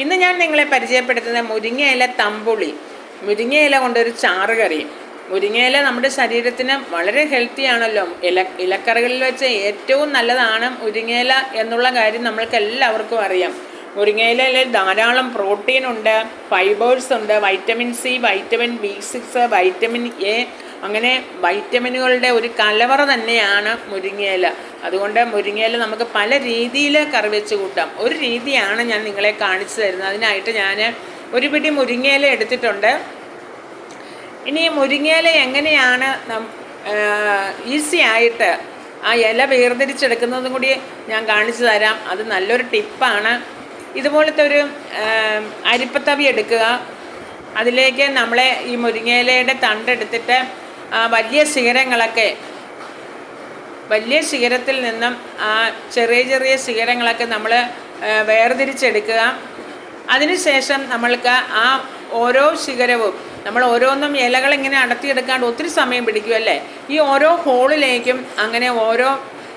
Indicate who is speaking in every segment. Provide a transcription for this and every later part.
Speaker 1: ഇന്ന് ഞാൻ നിങ്ങളെ പരിചയപ്പെടുത്തുന്ന മുരിങ്ങയില തമ്പുളി. മുരിങ്ങയില കൊണ്ടൊരു ചാറ് കറി. മുരിങ്ങയില നമ്മുടെ ശരീരത്തിന് വളരെ ഹെൽത്തി ആണല്ലോ. ഇല ഇലക്കറികളിൽ വെച്ച് ഏറ്റവും നല്ലതാണ് മുരിങ്ങയില എന്നുള്ള കാര്യം നമ്മൾക്ക് എല്ലാവർക്കും അറിയാം. മുരിങ്ങയിലയിൽ ധാരാളം പ്രോട്ടീൻ ഉണ്ട് ഫൈബേഴ്സ് ഉണ്ട് vitamin C vitamin B six vitamin A അങ്ങനെ വൈറ്റമിനുകളുടെ ഒരു കലവറ തന്നെയാണ് മുരിങ്ങയില. അതുകൊണ്ട് മുരിങ്ങയില നമുക്ക് പല രീതിയിൽ കറി വെച്ച് കൂട്ടാം. ഒരു രീതിയാണ് ഞാൻ നിങ്ങളെ കാണിച്ചു തരുന്നത്. അതിനായിട്ട് ഞാൻ ഒരു പിടി മുരിങ്ങയില എടുത്തിട്ടുണ്ട്. ഇനി മുരിങ്ങയില എങ്ങനെയാണ് നം ഈസി ആയിട്ട് ആ ഇല വേർതിരിച്ചെടുക്കുന്നതും കൂടി ഞാൻ കാണിച്ചു തരാം. അത് നല്ലൊരു ടിപ്പാണ്. ഇതുപോലത്തെ ഒരു അരിപ്പത്തവി എടുക്കുക. അതിലേക്ക് നമ്മളെ ഈ മുരിങ്ങയിലയുടെ തണ്ടെടുത്തിട്ട് ആ വലിയ ശിഖരങ്ങളൊക്കെ വലിയ ശിഖരത്തിൽ നിന്നും ആ ചെറിയ ചെറിയ ശിഖരങ്ങളൊക്കെ നമ്മൾ വേർതിരിച്ചെടുക്കുക. അതിനുശേഷം നമ്മൾക്ക് ആ ഓരോ ശിഖരവും നമ്മൾ ഓരോന്നും ഇലകൾ ഇങ്ങനെ അടർത്തിയെടുക്കാണ്ട് ഒത്തിരി സമയം പിടിക്കുമല്ലേ ഈ ഓരോ ഹോളിലേക്കും അങ്ങനെ ഓരോ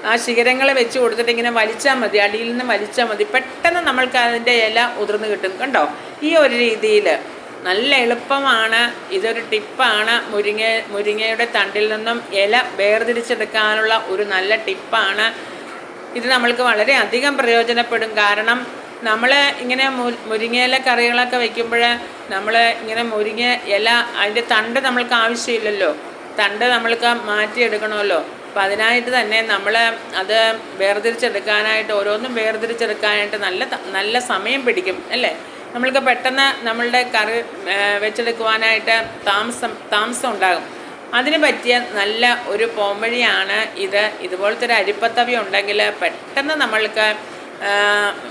Speaker 1: ആ ശിഖരങ്ങൾ വെച്ച് കൊടുത്തിട്ട് ഇങ്ങനെ വലിച്ചാൽ മതി അടിയിൽ നിന്ന് വലിച്ചാൽ മതി. പെട്ടെന്ന് നമ്മൾക്ക് അതിന്റെ ഇല ഉതിർന്ന് കിട്ടും. കണ്ടോ? ഈ ഒരു രീതിയിൽ നല്ല എളുപ്പമാണ്. ഇതൊരു ടിപ്പാണ്. മുരിങ്ങ മുരിങ്ങയുടെ തണ്ടിൽ നിന്നും ഇല വേർതിരിച്ചെടുക്കാനുള്ള ഒരു നല്ല ടിപ്പാണ്. ഇത് നമ്മൾക്ക് വളരെ അധികം പ്രയോജനപ്പെടും. കാരണം നമ്മൾ ഇങ്ങനെ മുരിങ്ങയില കറികളൊക്കെ വയ്ക്കുമ്പോൾ നമ്മൾ ഇങ്ങനെ മുരിങ്ങ ഇല അതിന്റെ തണ്ട് നമ്മൾക്ക് ആവശ്യമില്ലല്ലോ. തണ്ട് നമ്മൾക്ക് മാറ്റിയെടുക്കണമല്ലോ. അപ്പം അതിനായിട്ട് തന്നെ നമ്മൾ അത് വേർതിരിച്ചെടുക്കാനായിട്ട് ഓരോന്നും വേർതിരിച്ചെടുക്കാനായിട്ട് നല്ല നല്ല സമയം പിടിക്കും അല്ലേ? നമ്മൾക്ക് പെട്ടെന്ന് നമ്മളുടെ കറി വെച്ചെടുക്കുവാനായിട്ട് താമസം താമസം ഉണ്ടാകും. അതിന് പറ്റിയ നല്ല ഒരു പോംവഴിയാണ് ഇത്. ഇതുപോലത്തെ ഒരു അരിപ്പത്തവി ഉണ്ടെങ്കിൽ പെട്ടെന്ന് നമ്മൾക്ക്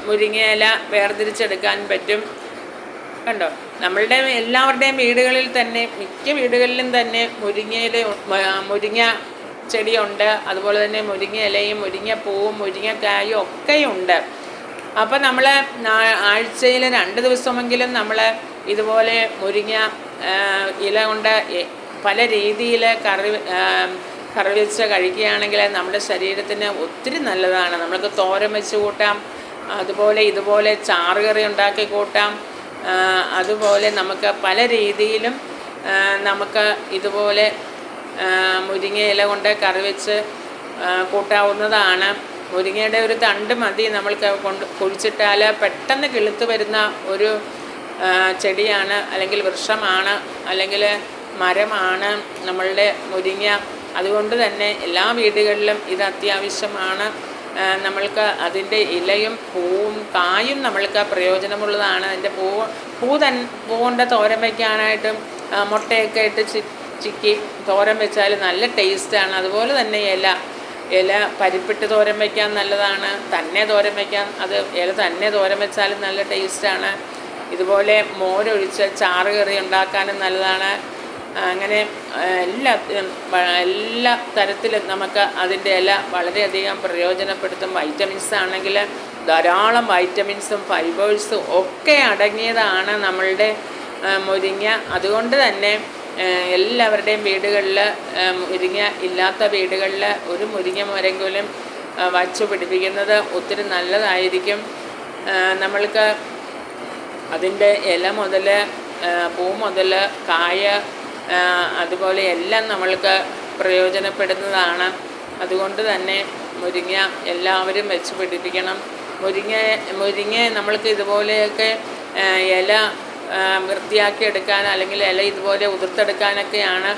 Speaker 1: മുരിങ്ങയില വേർതിരിച്ചെടുക്കാൻ പറ്റും. കണ്ടോ? നമ്മളുടെ എല്ലാവരുടെയും വീടുകളിൽ തന്നെ മിക്ക വീടുകളിലും തന്നെ മുരിങ്ങയില മുരിങ്ങ ചെടിയുണ്ട്. അതുപോലെ തന്നെ മുരിങ്ങ ഇലയും മുരിങ്ങ പൂവും മുരിങ്ങക്കായും ഒക്കെയുണ്ട്. അപ്പോൾ നമ്മൾ ആഴ്ചയിൽ രണ്ട് ദിവസമെങ്കിലും നമ്മൾ ഇതുപോലെ മുരിങ്ങ ഇല കൊണ്ട് പല രീതിയിൽ കറി കറി വെച്ച് കഴിക്കുകയാണെങ്കിൽ നമ്മുടെ ശരീരത്തിന് ഒത്തിരി നല്ലതാണ്. നമ്മൾക്ക് തോരൻ വെച്ച് കൂട്ടാം അതുപോലെ ഇതുപോലെ ചാറുകറി ഉണ്ടാക്കി കൂട്ടാം അതുപോലെ നമുക്ക് പല രീതിയിലും നമുക്ക് ഇതുപോലെ മുരിങ്ങ ഇല കൊണ്ട് കറി വെച്ച് കൂട്ടാവുന്നതാണ്. മുരിങ്ങയുടെ ഒരു തണ്ട് മതി. നമ്മൾക്ക് കൊണ്ട് കുഴിച്ചിട്ടാൽ പെട്ടെന്ന് കിളുത്ത് വരുന്ന ഒരു ചെടിയാണ്. അല്ലെങ്കിൽ വൃക്ഷമാണ്. അല്ലെങ്കിൽ മരമാണ് നമ്മളുടെ മുരിങ്ങ. അതുകൊണ്ട് തന്നെ എല്ലാ വീടുകളിലും ഇത് അത്യാവശ്യമാണ്. നമ്മൾക്ക് അതിന്റെ ഇലയും പൂവും കായും നമ്മൾക്ക് പ്രയോജനമുള്ളതാണ്. അതിന്റെ പൂ പൂ തൻ പൂ കൊണ്ട് തോരൻ വയ്ക്കാനായിട്ടും മുട്ടയൊക്കെ ഇട്ട് ചിക്കി തോരൻ വെച്ചാൽ നല്ല ടേസ്റ്റാണ്. അതുപോലെ തന്നെ ഇല. ഇല പരിപ്പിട്ട് തോരൻ വയ്ക്കാൻ നല്ലതാണ്. തന്നെ തോരൻ വയ്ക്കാൻ അത് ഇല തന്നെ തോരൻ വെച്ചാലും നല്ല ടേസ്റ്റാണ്. ഇതുപോലെ മോരൊഴിച്ച് ചാറ് കറി ഉണ്ടാക്കാനും നല്ലതാണ്. അങ്ങനെ എല്ലാ എല്ലാ തരത്തിലും നമുക്ക് അതിന്റെ ഇല വളരെയധികം പ്രയോജനപ്പെടുത്തും. വൈറ്റമിൻസ് ആണെങ്കിൽ ധാരാളം വൈറ്റമിൻസും ഫൈബേഴ്സും ഒക്കെ അടങ്ങിയതാണ് നമ്മളുടെ മുരിങ്ങ. അതുകൊണ്ട് തന്നെ എല്ലാവരുടെയും വീടുകളിൽ മുരിങ്ങ ഇല്ലാത്ത വീടുകളിൽ ഒരു മുരിങ്ങ മരെങ്കിലും വച്ചു പിടിപ്പിക്കുന്നത് ഒത്തിരി നല്ലതായിരിക്കും. നമ്മൾക്ക് അതിന്റെ ഇല മുതൽ പൂ മുതൽ കായ അതുപോലെ എല്ലാം നമ്മൾക്ക് പ്രയോജനപ്പെടുന്നതാണ്. അതുകൊണ്ട് തന്നെ മുരിങ്ങ എല്ലാവരും വെച്ച് പിടിപ്പിക്കണം. മുരിങ്ങ മുരിങ്ങ നമ്മൾക്ക് ഇതുപോലെയൊക്കെ ഇല വൃത്തിയാക്കി എടുക്കാൻ അല്ലെങ്കിൽ ഇല ഇതുപോലെ ഉതിർത്തെടുക്കാനൊക്കെയാണ്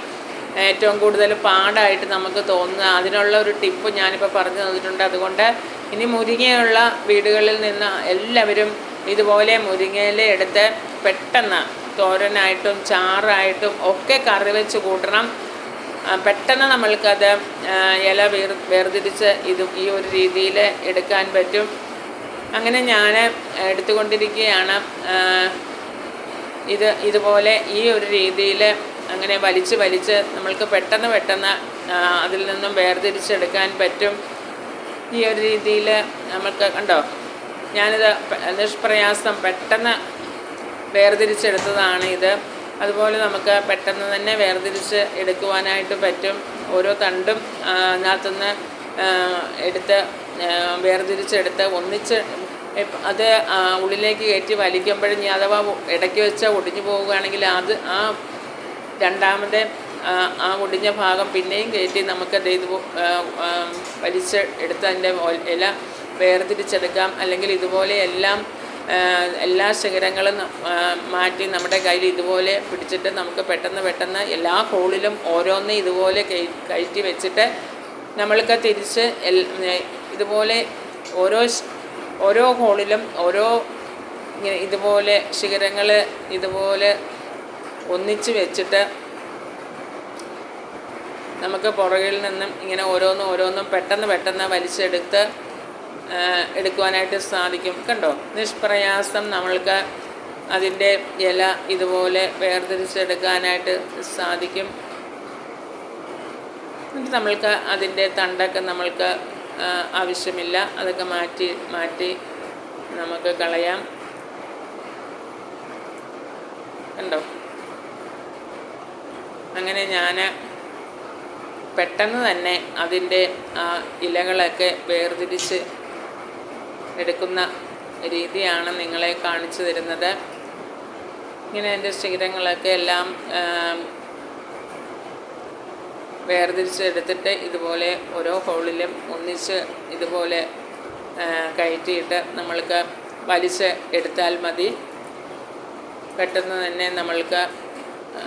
Speaker 1: ഏറ്റവും കൂടുതൽ പാടായിട്ട് നമുക്ക് തോന്നുന്നത് അതിനുള്ള ഒരു ടിപ്പ് ഞാനിപ്പോൾ പറഞ്ഞു തന്നിട്ടുണ്ട്. അതുകൊണ്ട് ഇനി മുരിങ്ങയുള്ള വീടുകളിൽ നിന്ന് എല്ലാവരും ഇതുപോലെ മുരിങ്ങയില എടുത്ത് പെട്ടെന്ന് തോരനായിട്ടും ചാറായിട്ടും ഒക്കെ കറി വെച്ച് കൂട്ടണം. പെട്ടെന്ന് നമ്മൾക്കത് ഇല വേർ വേർതിരിച്ച് ഇത് ഈ ഒരു രീതിയിൽ എടുക്കാൻ പറ്റും. അങ്ങനെ ഞാൻ എടുത്തുകൊണ്ടിരിക്കുകയാണ്. ഇത് ഇതുപോലെ ഈ ഒരു രീതിയിൽ അങ്ങനെ വലിച്ച് വലിച്ച് നമ്മൾക്ക് പെട്ടെന്ന് പെട്ടെന്ന് അതിൽ നിന്നും വേർതിരിച്ചെടുക്കാൻ പറ്റും. ഈ ഒരു രീതിയിൽ നമുക്ക് കണ്ടോ? ഞാനിത് നിഷ്പ്രയാസം പെട്ടെന്ന് വേർതിരിച്ചെടുത്തതാണ് ഇത്. അതുപോലെ നമുക്ക് പെട്ടെന്ന് തന്നെ വേർതിരിച്ച് എടുക്കുവാനായിട്ട് പറ്റും. ഓരോ തണ്ടും അതിനകത്തുനിന്ന് എടുത്ത് വേർതിരിച്ചെടുത്ത് ഒന്നിച്ച് അത് ഉള്ളിലേക്ക് കയറ്റി വലിക്കുമ്പോഴും ഞാൻ അഥവാ ഇടയ്ക്ക് വെച്ച് ഒടിഞ്ഞു പോവുകയാണെങ്കിൽ അത് ആ രണ്ടാമത്തെ ആ, ഒടിഞ്ഞ ഭാഗം പിന്നെയും കയറ്റി നമുക്കത് ഇത് വലിച്ച് എടുത്ത് അതിന്റെ ഇല വേർതിരിച്ചെടുക്കാം. അല്ലെങ്കിൽ ഇതുപോലെ എല്ലാം എല്ലാ ശിഖരങ്ങളും മാറ്റി നമ്മുടെ കയ്യിൽ ഇതുപോലെ പിടിച്ചിട്ട് നമുക്ക് പെട്ടെന്ന് പെട്ടെന്ന് എല്ലാ ഹോളിലും ഓരോന്ന് ഇതുപോലെ കയ- കയറ്റി വെച്ചിട്ട് നമ്മൾക്ക് തിരിച്ച് ഇതുപോലെ ഓരോ ഓരോ ഹോളിലും ഓരോ ഇങ്ങനെ ഇതുപോലെ ശിഖരങ്ങൾ ഇതുപോലെ ഒന്നിച്ച് വെച്ചിട്ട് നമുക്ക് പുറകിൽ നിന്നും ഇങ്ങനെ ഓരോന്നും ഓരോന്നും പെട്ടെന്ന് പെട്ടെന്ന് വലിച്ചെടുത്ത് എടുക്കുവാനായിട്ട് സാധിക്കും. കണ്ടോ? നിഷ്പ്രയാസം നമ്മൾക്ക് അതിന്റെ ഇല ഇതുപോലെ വേർതിരിച്ചെടുക്കാനായിട്ട് സാധിക്കും. എന്നിട്ട് നമ്മൾക്ക് അതിന്റെ തണ്ടൊക്കെ നമ്മൾക്ക് ആവശ്യമില്ല. അതൊക്കെ മാറ്റി മാറ്റി നമുക്ക് കളയാം. കണ്ടോ? അങ്ങനെ ഞാൻ പെട്ടെന്ന് തന്നെ അതിന്റെ ആ ഇലകളൊക്കെ വേർതിരിച്ച് എടുക്കുന്ന രീതിയാണ് നിങ്ങളെ കാണിച്ചു തരുന്നത്. ഇങ്ങനെ എന്റെ ശീലങ്ങളൊക്കെ എല്ലാം വേർതിരിച്ചെടുത്തിട്ട് ഇതുപോലെ ഓരോ ഹോളിലും ഒന്നിച്ച് ഇതുപോലെ കയറ്റിയിട്ട് നമ്മൾക്ക് വലിച്ച് എടുത്താൽ മതി. പെട്ടെന്ന് തന്നെ നമ്മൾക്ക്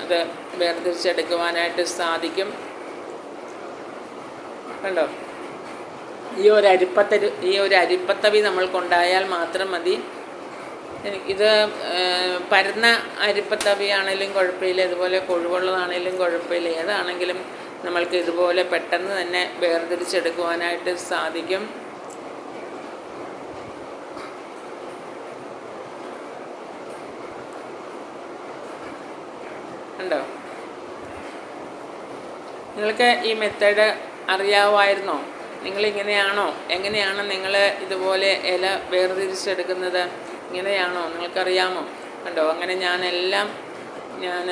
Speaker 1: അത് വേർതിരിച്ചെടുക്കുവാനായിട്ട് സാധിക്കും. കണ്ടോ? ഈ ഒരു അരിപ്പത്തരി ഈ ഒരു അരിപ്പത്തവി നമ്മൾക്കുണ്ടായാൽ മാത്രം മതി. ഇത് പരന്ന അരിപ്പത്തവിയാണേലും കുഴപ്പമില്ല. ഇതുപോലെ കൊഴുവുള്ളതാണേലും കുഴപ്പമില്ല. ഏതാണെങ്കിലും നമ്മൾക്ക് ഇതുപോലെ പെട്ടെന്ന് തന്നെ വേർതിരിച്ചെടുക്കുവാനായിട്ട് സാധിക്കും. ഉണ്ടോ? നിങ്ങൾക്ക് ഈ മെത്തേഡ് അറിയാമായിരുന്നോ നിങ്ങളിങ്ങനെയാണോ? എങ്ങനെയാണ് നിങ്ങൾ ഇതുപോലെ ഇല വേർതിരിച്ചെടുക്കുന്നത്? ഇങ്ങനെയാണോ? നിങ്ങൾക്കറിയാമോ? കണ്ടോ? അങ്ങനെ ഞാനെല്ലാം ഞാൻ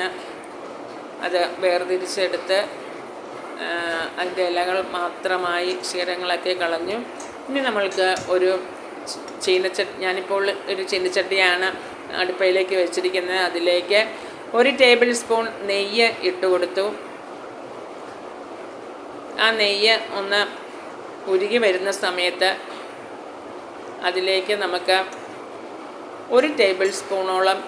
Speaker 1: അത് വേർതിരിച്ചെടുത്ത് അതിന്റെ ഇലകൾ മാത്രമായി ശിഖരങ്ങളൊക്കെ കളഞ്ഞു. ഇനി നമ്മൾക്ക് ഒരു ചീനച്ചട്ടി ഞാനിപ്പോൾ ഒരു ചീനച്ചട്ടിയാണ് അടുപ്പയിലേക്ക് വെച്ചിരിക്കുന്നത്. അതിലേക്ക് ഒരു ടേബിൾ സ്പൂൺ നെയ്യ് ഇട്ട് കൊടുത്തു. ആ നെയ്യ് ഒന്ന് ഉരുകി വരുന്ന സമയത്ത് അതിലേക്ക് നമുക്ക് ഒരു ടേബിൾ സ്പൂണോളം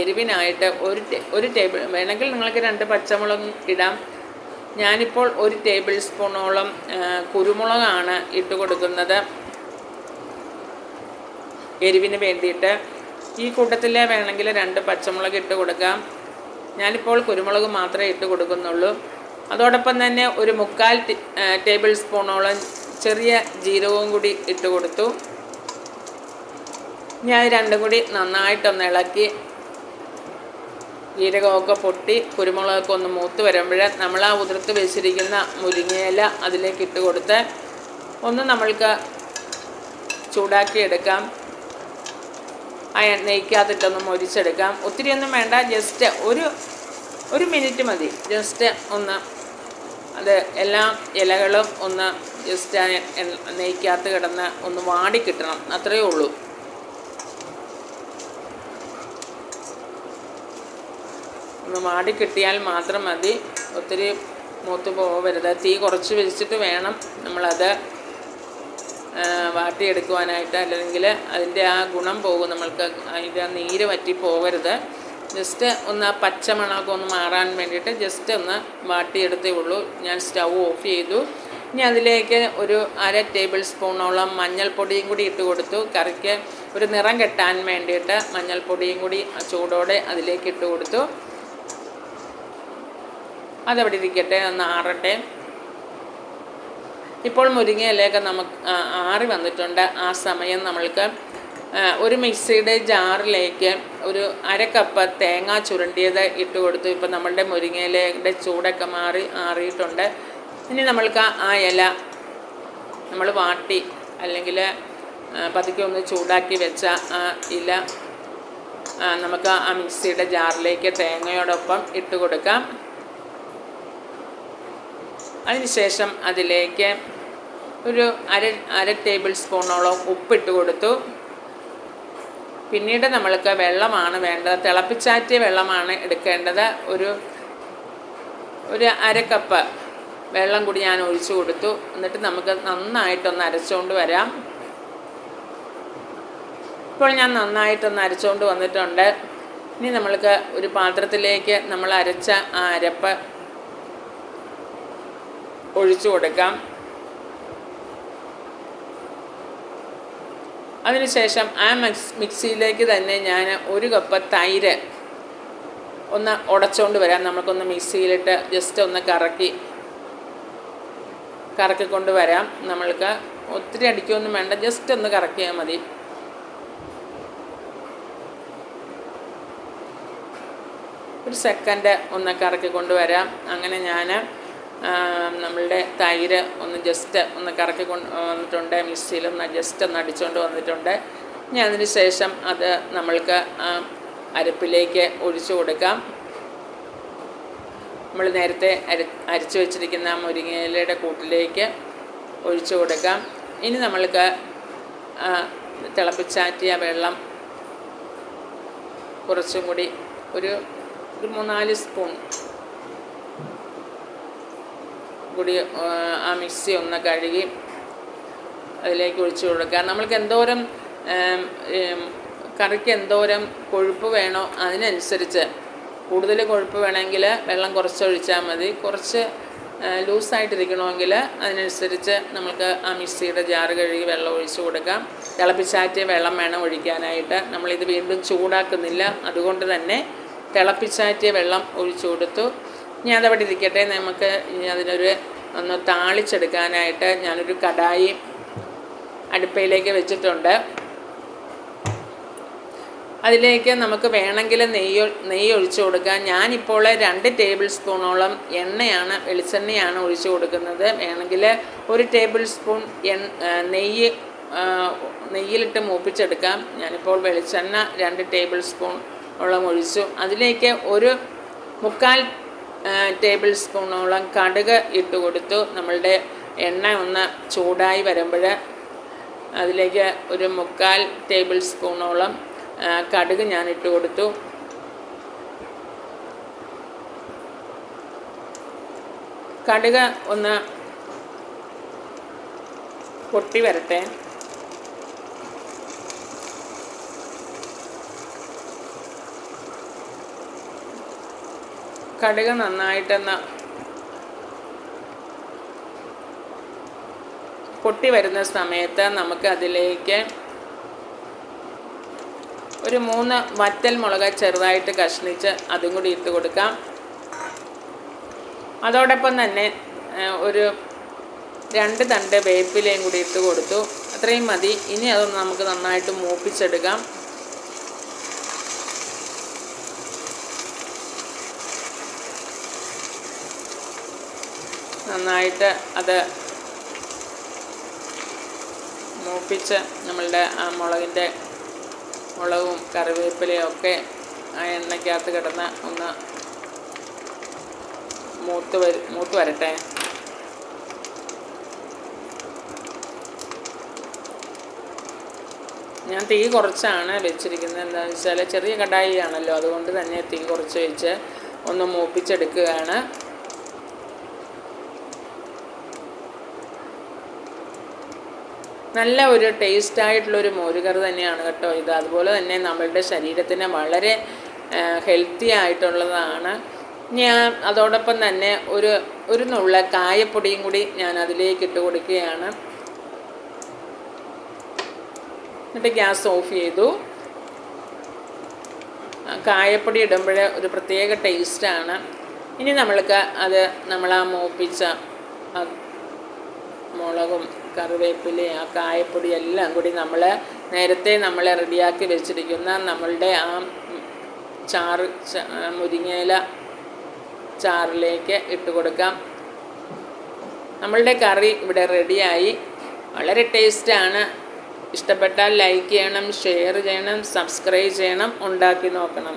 Speaker 1: എരിവിനായിട്ട് ഒരു ഒരു ടേബിൾ വേണമെങ്കിൽ നിങ്ങൾക്ക് രണ്ട് പച്ചമുളകും ഇടാം. ഞാനിപ്പോൾ ഒരു ടേബിൾ സ്പൂണോളം കുരുമുളകാണ് ഇട്ട് കൊടുക്കുന്നത്. എരിവിന് വേണ്ടിയിട്ട്. ഈ കൂട്ടത്തിൽ വേണമെങ്കിൽ രണ്ട് പച്ചമുളക് ഇട്ട് കൊടുക്കാം. ഞാനിപ്പോൾ കുരുമുളക് മാത്രമേ ഇട്ട് കൊടുക്കുന്നുള്ളൂ. അതോടൊപ്പം തന്നെ ഒരു മുക്കാൽ ടേബിൾ സ്പൂണോളം ചെറിയ ജീരകവും കൂടി ഇട്ട് കൊടുത്തു. ഞാൻ രണ്ടും കൂടി നന്നായിട്ടൊന്ന് ഇളക്കി ജീരകമൊക്കെ പൊട്ടി കുരുമുളകൊക്കെ ഒന്ന് മൂത്ത് വരുമ്പോൾ നമ്മൾ ആ ഉതിർത്ത് വെച്ചിരിക്കുന്ന മുരിങ്ങയില അതിലേക്ക് ഇട്ട് കൊടുത്ത് ഒന്ന് നമ്മൾക്ക് ചൂടാക്കി എടുക്കാം. ആ നെയ്ക്കകത്തിട്ടൊന്ന് മൊരിച്ചെടുക്കാം. ഒത്തിരി ഒന്നും വേണ്ട ജസ്റ്റ് ഒരു ഒരു മിനിറ്റ് മതി. ജസ്റ്റ് ഒന്ന് അത് എല്ലാ ഇലകളും ഒന്ന് ജസ്റ്റ് നെയ്ക്കകത്ത് കിടന്ന് ഒന്ന് വാടി കിട്ടണം. അത്രയേ ഉള്ളൂ. ഒന്ന് വാടി കിട്ടിയാൽ മാത്രം മതി. ഒത്തിരി മൂത്ത് പോകരുത് തീ കുറച്ച് വെച്ചിട്ട് വേണം നമ്മളത് വാട്ടിയെടുക്കുവാനായിട്ട്. അല്ലെങ്കിൽ അതിന്റെ ആ ഗുണം പോകും. നമ്മൾക്ക് അതിന്റെ ആ നീര് വറ്റി പോകരുത് ജസ്റ്റ് ഒന്ന് ആ പച്ചമണമൊക്കെ ഒന്ന് മാറാൻ വേണ്ടിയിട്ട് ജസ്റ്റ് ഒന്ന് വാട്ടിയെടുത്തേ ഉള്ളൂ. ഞാൻ സ്റ്റൗ ഓഫ് ചെയ്തു. ഇനി അതിലേക്ക് ഒരു അര ടേബിൾ സ്പൂണോളം മഞ്ഞൾപ്പൊടിയും കൂടി ഇട്ട് കൊടുത്തു. കറിക്ക് ഒരു നിറം കെട്ടാൻ വേണ്ടിയിട്ട് മഞ്ഞൾപ്പൊടിയും കൂടി ചൂടോടെ അതിലേക്ക് ഇട്ട് കൊടുത്തു. അതവിടെ ഇരിക്കട്ടെ? ഒന്ന് ആറട്ടെ. ഇപ്പോൾ മുരിങ്ങയിലയൊക്കെ നമുക്ക് ആറി വന്നിട്ടുണ്ട്. ആ സമയം നമ്മൾക്ക് ഒരു മിക്സിയുടെ ജാറിലേക്ക് ഒരു അര കപ്പ് തേങ്ങ ചുരണ്ടിയത് ഇട്ട് കൊടുത്തു. ഇപ്പം നമ്മളുടെ മുരിങ്ങയിലയുടെ ചൂടൊക്കെ മാറി ആറിയിട്ടുണ്ട്. ഇനി നമ്മൾക്ക് ആ ഇല നമ്മൾ വാട്ടി അല്ലെങ്കിൽ പതുക്കെ ഒന്ന് ചൂടാക്കി വെച്ച ആ ഇല നമുക്ക് ആ മിക്സിയുടെ ജാറിലേക്ക് തേങ്ങയോടൊപ്പം ഇട്ട് കൊടുക്കാം. അതിനുശേഷം അതിലേക്ക് ഒരു അര അര ടേബിൾ സ്പൂണോളം ഉപ്പിട്ട് കൊടുത്തു. പിന്നീട് നമ്മൾക്ക് വെള്ളമാണ് വേണ്ടത്. തിളപ്പിച്ചാറ്റിയ വെള്ളമാണ് എടുക്കേണ്ടത്. ഒരു ഒരു അര കപ്പ് വെള്ളം കൂടി ഞാൻ ഒഴിച്ചു കൊടുത്തു. എന്നിട്ട് നമുക്ക് നന്നായിട്ടൊന്ന് അരച്ചുകൊണ്ട് വരാം. ഇപ്പോൾ ഞാൻ നന്നായിട്ടൊന്ന് അരച്ചുകൊണ്ട് വന്നിട്ടുണ്ട്. ഇനി നമ്മൾക്ക് ഒരു പാത്രത്തിലേക്ക് നമ്മൾ അരച്ച ആ അരപ്പ് ഒഴിച്ചു കൊടുക്കാം. അതിനുശേഷം ആ മിക്സ് മിക്സിയിലേക്ക് തന്നെ ഞാൻ ഒരു കപ്പ് തൈര് ഒന്ന് ഉടച്ചുകൊണ്ട് വരാം. നമുക്കൊന്ന് മിക്സിയിലിട്ട് ജസ്റ്റ് ഒന്ന് കറക്കി കറക്കിക്കൊണ്ട് വരാം. നമ്മൾക്ക് ഒത്തിരി അടിക്കൊന്നും വേണ്ട. ജസ്റ്റ് ഒന്ന് കറക്കിയാൽ മതി. ഒരു സെക്കൻഡ് ഒന്ന് കറക്കിക്കൊണ്ട് വരാം. അങ്ങനെ ഞാൻ നമ്മളുടെ തൈര് ഒന്ന് ജസ്റ്റ് ഒന്ന് കറക്കി കൊണ്ട് വന്നിട്ടുണ്ട് മിക്സിയിൽ ഒന്ന് ജസ്റ്റ് ഒന്ന് അടിച്ചുകൊണ്ട് വന്നിട്ടുണ്ട്. ഇനി അതിന് ശേഷം അത് നമ്മൾക്ക് അരപ്പിലേക്ക് ഒഴിച്ചു കൊടുക്കാം. നമ്മൾ നേരത്തെ അരി അരച്ചു വെച്ചിരിക്കുന്ന മുരിങ്ങയിലയുടെ കൂട്ടിലേക്ക് ഒഴിച്ചു കൊടുക്കാം. ഇനി നമ്മൾക്ക് തിളപ്പിച്ചാറ്റിയ വെള്ളം കുറച്ചും കൂടി ഒരു ഒരു മൂന്നാൽ സ്പൂൺ കൂടി ആ മിക്സി ഒന്ന് കഴുകി അതിലേക്ക് ഒഴിച്ചു കൊടുക്കുക. നമ്മൾക്ക് എന്തോരം കറിക്ക് എന്തോരം കൊഴുപ്പ് വേണോ അതിനനുസരിച്ച് കൂടുതൽ കൊഴുപ്പ് വേണമെങ്കിൽ വെള്ളം കുറച്ച് ഒഴിച്ചാൽ മതി. കുറച്ച് ലൂസായിട്ടിരിക്കണമെങ്കിൽ അതിനനുസരിച്ച് നമുക്ക് ആ മിക്സിയുടെ ജാറ് കഴുകി വെള്ളം ഒഴിച്ചു കൊടുക്കാം. തിളപ്പിച്ചാറ്റിയ വെള്ളം വേണം ഒഴിക്കാനായിട്ട്. നമ്മളിത് വീണ്ടും ചൂടാക്കുന്നില്ല. അതുകൊണ്ട് തന്നെ തിളപ്പിച്ചാറ്റിയ വെള്ളം ഒഴിച്ചു കൊടുത്തു. ഞാൻ അതവിടെ ഇരിക്കട്ടെ. നമുക്ക് അതിനൊരു ഒന്ന് താളിച്ചെടുക്കാനായിട്ട് ഞാനൊരു കടായി അടുപ്പയിലേക്ക് വെച്ചിട്ടുണ്ട്. അതിലേക്ക് നമുക്ക് വേണമെങ്കിൽ നെയ്യ് നെയ്യ് ഒഴിച്ചു കൊടുക്കാം. ഞാനിപ്പോൾ രണ്ട് ടേബിൾ സ്പൂണോളം എണ്ണയാണ് വെളിച്ചെണ്ണയാണ് ഒഴിച്ചു കൊടുക്കുന്നത്. വേണമെങ്കിൽ ഒരു ടേബിൾ സ്പൂൺ നെയ്യ് നെയ്യിലിട്ട് മൂപ്പിച്ചെടുക്കാം. ഞാനിപ്പോൾ വെളിച്ചെണ്ണ രണ്ട് ടേബിൾ സ്പൂൺ ഓളം ഒഴിച്ചു. അതിലേക്ക് ഒരു മുക്കാൽ ടേബിൾ സ്പൂണോളം കടുക് ഇട്ട് കൊടുത്തു. നമ്മളുടെ എണ്ണ ഒന്ന് ചൂടായി വരുമ്പോൾ അതിലേക്ക് ഒരു മുക്കാൽ ടേബിൾ സ്പൂണോളം കടുക് ഞാൻ ഇട്ട് കൊടുത്തു. കടുക് ഒന്ന് പൊട്ടി വരട്ടെ. കടുക് നന്നായിട്ടൊന്ന് പൊട്ടി വരുന്ന സമയത്ത് നമുക്ക് അതിലേക്ക് ഒരു മൂന്ന് വറ്റൽ മുളക് ചെറുതായിട്ട് കഷ്ണിച്ച് അതും കൂടി ഇട്ട് കൊടുക്കാം. അതോടൊപ്പം തന്നെ ഒരു രണ്ട് തണ്ട് വേപ്പിലയും കൂടി ഇട്ട് കൊടുത്തു. അത്രയും മതി. ഇനി അതൊന്ന് നമുക്ക് നന്നായിട്ട് മൂപ്പിച്ചെടുക്കാം. നന്നായിട്ട് അത് മൂപ്പിച്ച് നമ്മളുടെ ആ മുളകിന്റെ മുളകും കറിവേപ്പിലയും ഒക്കെ ആ എണ്ണയ്ക്കകത്ത് കിടന്ന് ഒന്ന് മൂത്ത് വര മൂത്ത് വരട്ടെ. ഞാൻ തീ കുറച്ചാണ് വെച്ചിരിക്കുന്നത്. എന്താണെന്ന് വെച്ചാൽ ചെറിയ കടായി ആണല്ലോ അതുകൊണ്ട് തന്നെ തീ കുറച്ച് വെച്ച് ഒന്ന് മൂപ്പിച്ചെടുക്കുകയാണ്. നല്ല ഒരു ടേസ്റ്റ് ആയിട്ടുള്ളൊരു മോരുകറി തന്നെയാണ് കേട്ടോ ഇത്. അതുപോലെ തന്നെ നമ്മളുടെ ശരീരത്തിന് വളരെ ഹെൽത്തി ആയിട്ടുള്ളതാണ്. ഞാൻ അതോടൊപ്പം തന്നെ ഒരു ഒരു നുള്ള കായപ്പൊടിയും കൂടി ഞാൻ അതിലേക്ക് ഇട്ട് കൊടുക്കുകയാണ്. എന്നിട്ട് ഗ്യാസ് ഓഫ് ചെയ്തു. കായപ്പൊടി ഇടുമ്പോൾ ഒരു പ്രത്യേക ടേസ്റ്റാണ് ഇനി നമ്മൾക്ക് അത് നമ്മൾ ആ മൂപ്പിച്ച മുളകും കറിവേപ്പില ആ കായപ്പൊടി എല്ലാം കൂടി നമ്മൾ നേരത്തെ നമ്മൾ റെഡിയാക്കി വെച്ചിരിക്കുന്ന നമ്മളുടെ ആ ചാറ് മുരിങ്ങയില ചാറിലേക്ക് ഇട്ട് കൊടുക്കാം. നമ്മളുടെ കറി ഇവിടെ റെഡിയായി. വളരെ ടേസ്റ്റാണ്. ഇഷ്ടപ്പെട്ടാൽ ലൈക്ക് ചെയ്യണം ഷെയർ ചെയ്യണം സബ്സ്ക്രൈബ് ചെയ്യണം ഉണ്ടാക്കി നോക്കണം.